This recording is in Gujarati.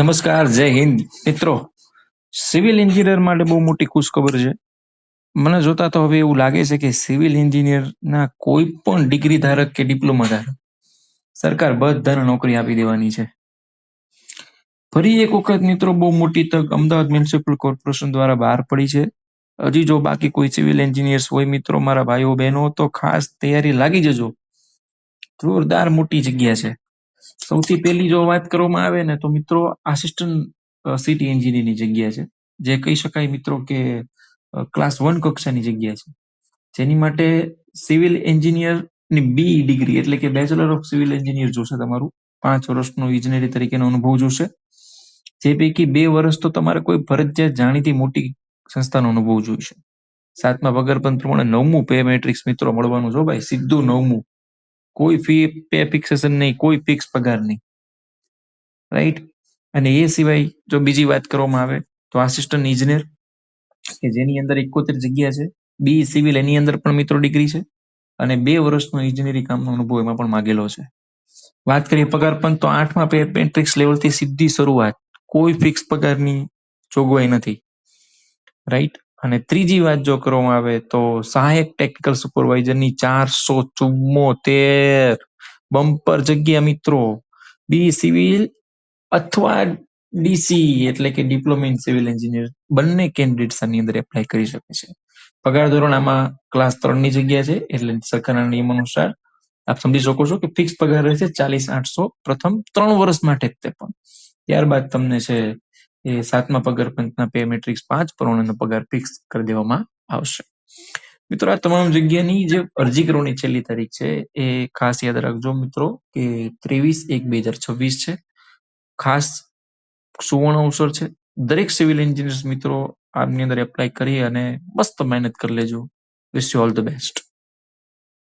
નમસ્કાર, જય હિન્દ. મિત્રો, સિવિલ એન્જિનિયર માટે બહુ મોટી ખુશખબર છે. મને જોતા તો હવે એવું લાગે છે કે સિવિલ એન્જિનિયરના કોઈ પણ ડિગ્રી ધારક કે ડિપ્લોમા ધારક સરકાર બધાને નોકરી આપી દેવાની છે. ફરી એક વખત મિત્રો, બહુ મોટી તક અમદાવાદ મ્યુનિસિપલ કોર્પોરેશન દ્વારા બહાર પડી છે. હજી જો બાકી કોઈ સિવિલ એન્જિનિયર્સ હોય મિત્રો, મારા ભાઈઓ બહેનો, તો ખાસ તૈયારી લાગી જજો. જોરદાર મોટી જગ્યા છે. સૌથી પહેલી જો વાત કરવામાં આવે ને, તો મિત્રો આસિસ્ટન્ટ સિટી એન્જિનિયરની જગ્યા છે. જે કહી શકાય મિત્રો કે ક્લાસ વન કક્ષાની જગ્યા છે. જેની માટે સિવિલ એન્જિનિયરની બી ડિગ્રી એટલે કે બેચલર ઓફ સિવિલ એન્જિનિયર જોશે તમારું. પાંચ વર્ષનો ઇજનેરી તરીકેનો અનુભવ જોશે. જે પૈકી બે વર્ષ તો તમારે કોઈ ફરજિયાત જાણીતી મોટી સંસ્થાનો અનુભવ જોઈશે. સાતમા પગારપંચ પ્રમાણે નવમું પે મેટ્રિક્સ મિત્રો મળવાનું જો ભાઈ. સીધું નવમું. કોઈ ફી પે ફિક્સેશન નહીં, કોઈ ફિક્સ પગાર નહીં. રાઈટ અને એ સિવાય જો બીજી વાત કરવામાં આવે, તો આસિસ્ટન્ટ ઇજનેર કે જેની અંદર એકોતેર જગ્યા છે, બી સિવિલ એની અંદર પણ મિત્રો ડિગ્રી છે, અને બે વર્ષનો ઇજનેરી કામનો અનુભવ એમાં પણ માગેલો છે. વાત કરીએ પગાર પણ, તો આઠમા પેન્ટ્રિક્સ લેવલથી સીધી શરૂઆત. કોઈ ફિક્સ પગારની જોગવાઈ નથી. રાઈટ અને ત્રીજી વાત જો કરવામાં આવે તો સહાયક ટેકનિકલ સુપરવાઇઝરની ચારસો ચુમ્મોતેર બમ્પર જગ્યા મિત્રો. બી સિવિલ અથવા ડીસી એટલે કે ડિપ્લોમા ઇન સિવિલ એન્જિનિયર બંને કેન્ડિડેટ્સ આની અંદર એપ્લાય કરી શકે છે. પગાર ધોરણ આમાં ક્લાસ ત્રણની જગ્યા છે એટલે સરકારના નિયમ અનુસાર આપ સમજી શકો છો કે ફિક્સ પગાર રહેશે ચાલીસ આઠસો પ્રથમ ત્રણ વર્ષ માટે તે પણ. ત્યારબાદ તમને છે એ સાતમા પગાર પે મેટ્રિક્સ પાંચ પ્રમાણેનો પગાર ફિક્સ કરી દેવામાં આવશે. મિત્રો, આ તમામ જગ્યાની જે અરજી કરવાની છેલ્લી તારીખ છે, એ ખાસ યાદ રાખજો મિત્રો કે ત્રેવીસ એક બે હજાર છવ્વીસ છે. ખાસ સુવર્ણ અવસર છે. દરેક સિવિલ એન્જિનિયર્સ મિત્રો, આની અંદર એપ્લાય કરી અને મસ્ત મહેનત કરી લેજો. Wish you all the best